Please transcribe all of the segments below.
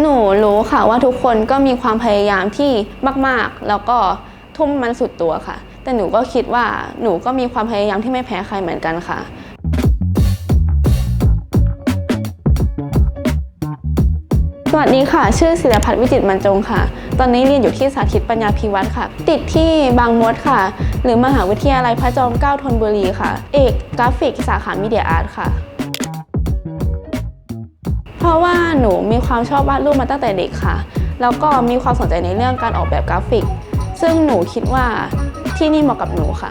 หนูรู้ค่ะว่าทุกคนก็มีความพยายามที่มากๆ แล้วก็ทุ่มมันสุดตัวค่ะ แต่หนูก็คิดว่าหนูก็มีความพยายามที่ไม่แพ้ใครเหมือนกันค่ะ สวัสดีค่ะ ชื่อศิลพัฒน์วิจิตรบรรจงค่ะ ตอนนี้เรียนอยู่ที่สาธิตปัญญาพิวัตรค่ะ ติดที่บางมดค่ะ หรือมหาวิทยาลัยพระจอมเกล้าธนบุรีค่ะ เอกกราฟิกสาขามีเดียอาร์ตค่ะ ราะว่าหนูมีความชอบวาดรูปมาตั้งแต่เด็กค่ะ แล้วก็มีความสนใจในเรื่องการออกแบบกราฟิก ซึ่งหนูคิดว่าที่นี่เหมาะกับหนูค่ะ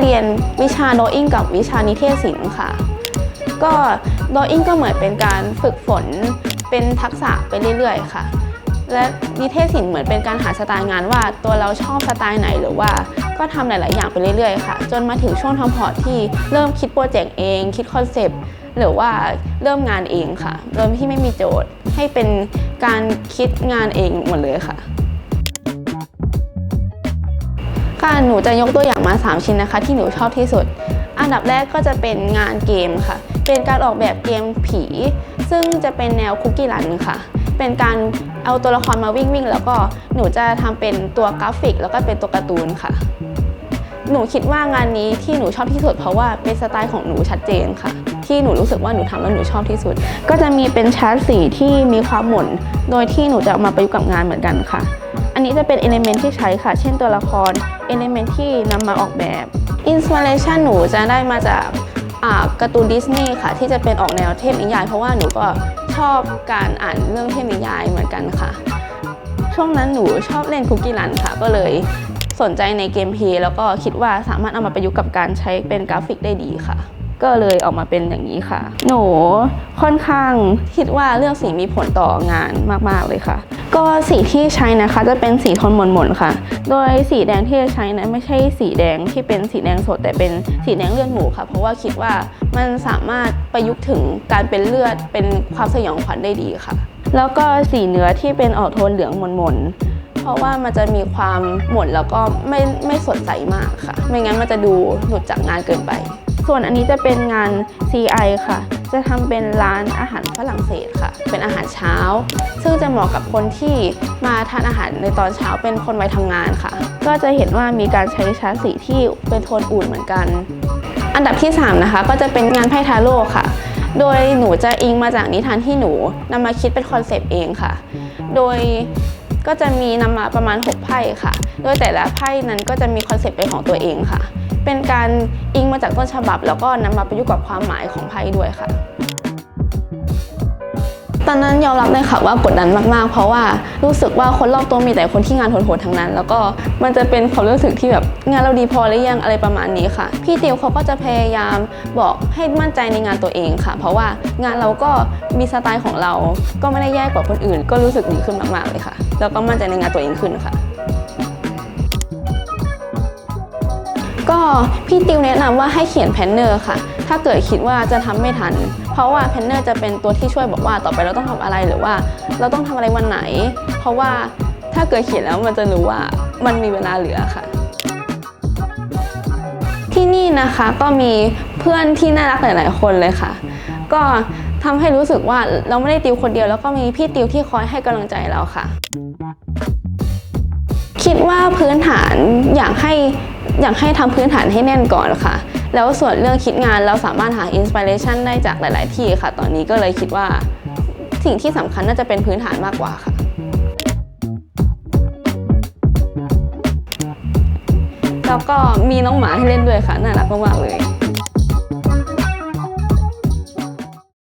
เรียนวิชาโดอิงกับวิชานิเทศศิลป์ค่ะ ก็โดอิงก็เหมือนเป็นการฝึกฝนเป็นทักษะไปเรื่อยๆ ค่ะ และนิเทศศิลป์เหมือนเป็นการหาสไตล์งานว่าตัวเราชอบสไตล์ไหนหรือว่าก็ทำหลาย ๆ อย่างไปเรื่อย ๆ ค่ะ จนมาถึงช่วงทำพอร์ตที่เริ่มคิดโปรเจกต์เอง คิดคอนเซปต์ หรือว่าเริ่มงานเองค่ะ โดยที่ไม่มีโจทย์ให้เป็นการคิดงานเองหมดเลยค่ะค่ะหนูจะยกตัวอย่างมา 3 ชิ้นนะคะ ที่หนูชอบที่สุด อันดับแรกก็จะเป็นงานเกมค่ะ เป็นการออกแบบเกมผี ซึ่งจะเป็นแนวคุกกี้รันค่ะ เป็นการเอาตัวละครมาวิ่งวิ่งแล้วก็หนูจะทำเป็นตัวกราฟิก แล้วก็เป็นตัวการ์ตูนค่ะ หนูคิดว่างานนี้ที่หนูชอบที่สุดเพราะว่าเป็นสไตล์ของหนูชัดเจนค่ะ ที่หนูรู้สึกว่าหนูทำแล้วหนูชอบที่สุด ก็จะมีเป็นชาร์ตสีที่มีความหม่น โดยที่หนูจะเอามาประยุกต์กับงานเหมือนกันค่ะ อันนี้จะเป็นเอลิเมนที่ใช้ค่ะ เช่นตัวละครเอลิเมนที่นำมาออกแบบอินสปิเรชันหนูจะได้มาจากอ่าการ์ตูนดิสนีย์ค่ะ ที่จะเป็นออกแนวเทพนิยาย เพราะว่าหนูก็ชอบการอ่านเรื่องเทพนิยายเหมือนกันค่ะ ช่วงนั้นหนูชอบเล่นคุกกี้รันค่ะ ก็เลยสนใจในเกมเพลย์แล้วก็คิดว่าสามารถเอามาประยุกต์กับการใช้เป็นกราฟิกได้ดีค่ะ ก็เลยออกมาเป็นอย่างนี้ค่ะ หนูค่อนข้างคิดว่าเรื่องสีมีผลต่องานมาก ๆ เลยค่ะ ก็สีที่ใช้นะคะจะเป็นสีโทนหม่นๆค่ะ โดยสีแดงที่จะใช้นะไม่ใช่สีแดงที่เป็นสีแดงสด แต่เป็นสีแดงเลือดหมูค่ะ เพราะว่าคิดว่ามันสามารถประยุกต์ถึงการเป็นเลือดเป็นความสยองขวัญได้ดีค่ะ แล้วก็สีเนื้อที่เป็นออกโทนเหลืองหม่นๆเพราะว่ามันจะมีความหม่นแล้วก็ไม่ไม่สดใสมากค่ะ ไม่งั้นมันจะดูหลุดจากงานเกินไป ส่วนอันนี้จะเป็นงาน CI ค่ะ จะทำเป็นร้านอาหารฝรั่งเศสค่ะ เป็นอาหารเช้า ซึ่งจะเหมาะกับคนที่มาทานอาหารในตอนเช้าเป็นคนวัยทำงานค่ะ ก็จะเห็นว่ามีการใช้ชาร์สีที่เป็นโทนอุ่นเหมือนกัน อันดับที่ 3 นะคะ ก็จะเป็นงานไพ่ทาโร่ค่ะ โดยหนูจะอิงมาจากนิทานที่หนูนำมาคิดเป็นคอนเซปต์เองค่ะ โดยก็จะมีนำมาประมาณ 6 ไพ่ค่ะ โดยแต่ละไพ่นั้นก็จะมีคอนเซปต์เป็นของตัวเองค่ะ เป็นการอิงมาจากต้นฉบับ แล้วก็นำมาประยุกต์กับความหมายของไพ่ด้วยค่ะ ตอนนั้นยอมรับเลยค่ะว่ากดดันมากๆ เพราะว่ารู้สึกว่าคนรอบตัวมีแต่คนที่งานโหดๆทั้งนั้น แล้วก็มันจะเป็นความรู้สึกที่แบบงานเราดีพอหรือยังอะไรประมาณนี้ค่ะ พี่ติวเขาก็จะพยายามบอกให้มั่นใจในงานตัวเองค่ะ เพราะว่างานเราก็มีสไตล์ของเรา ก็ไม่ได้แย่กว่าคนอื่น ก็รู้สึกดีขึ้นมากๆเลยค่ะ แล้วก็มั่นใจในงานตัวเองขึ้นค่ะ ก็พี่ติวแนะนำว่าให้เขียนแพนเนอร์ค่ะ ถ้าเกิดคิดว่าจะทำไม่ทัน เพราะว่าแพนเนอร์จะเป็นตัวที่ช่วยบอกว่าต่อไปเราต้องทำอะไรหรือว่า เราต้องทำอะไรวันไหน เพราะว่าถ้าเกิดเขียนแล้วมันจะรู้ว่ามันมีเวลาเหลือค่ะที่นี่นะคะก็มีเพื่อนที่น่ารักหลาย ๆ คนเลยค่ะ ก็ทำให้รู้สึกว่าเราไม่ได้ติวคนเดียว แล้วก็มีพี่ติวที่คอยให้กำลังใจเราค่ะ คิดว่าพื้นฐานอยากให้ อยากให้ทำพื้นฐานให้แน่นก่อนค่ะ แล้วส่วนเรื่องคิดงานเราสามารถหาอินสปิเรชันได้จากหลาย ๆ ที่ค่ะ ตอนนี้ก็เลยคิดว่าสิ่งที่สำคัญน่าจะเป็นพื้นฐานมากกว่าค่ะ แล้วก็มีน้องหมาให้เล่นด้วยค่ะ น่ารักมากๆเลย